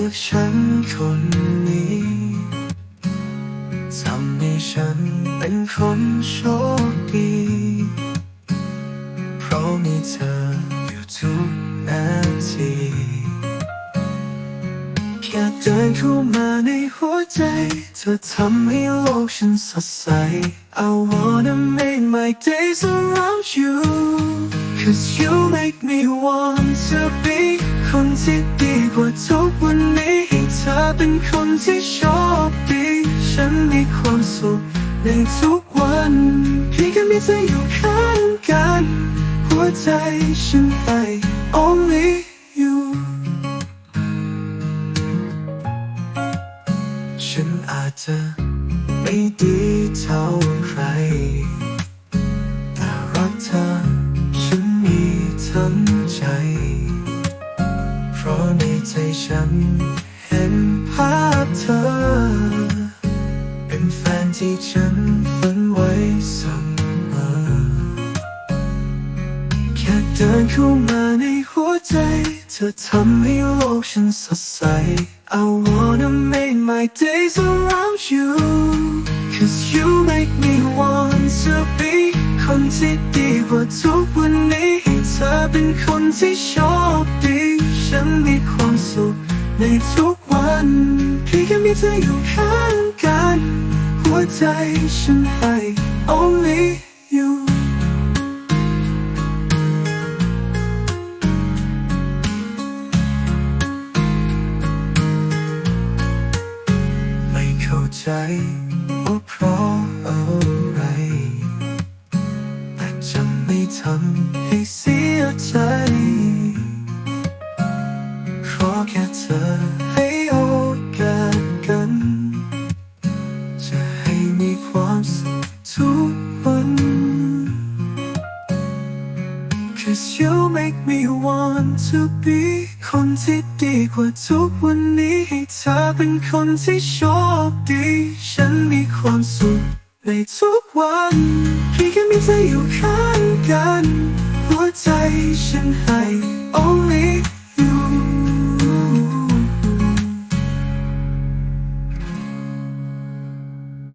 ลือกฉันคนนี้ทำให้ฉันเป็นคนโชคดีเพราะมีเธออยู่ทุกนาทีแค่เดินเข้ามาในหัวใจ เธอทำให้โลกฉันสดใส I wanna make my days around you Cause you make me want to be คนที่ดีกว่าทุกวันนี้ให้เธอเป็นคนที่โชคดีฉันมีความสุขในทุกวันเพียงแค่มีเธออยู่ข้างกัน หัวใจฉันไป only you ฉันอาจจะไม่ดีเท่าใครแต่รักเธอ ราะในใจฉัน เห็นภาพเธอ เป็นแฟนที่ฉันฝันไว้เสมอแค่เดินเข้ามาในหัวใจ เธอทำให้โลกฉันสดใส I wanna make my days around you Cause you make me want to be คนที่ดีกว่าทุกวันนี้เธอเป็นคนที่โชคดี ฉันมีความสุขในทุกวันเพียงแค่มีเธออยู่ข้างกัน หัวใจฉันให้ only you ไม่เข้าใจว่าเพราะอะไร แต่จะไม่ทำให้เสียใจ Cause you make me want to be คนที่ดีกว่าทุกวันนี้ให้เธอเป็นคนที่โชคดี ฉันมีความสุขในทุกวันเพียงแค่มีเธออยู่ข้างกัน หัวใจฉันให้ only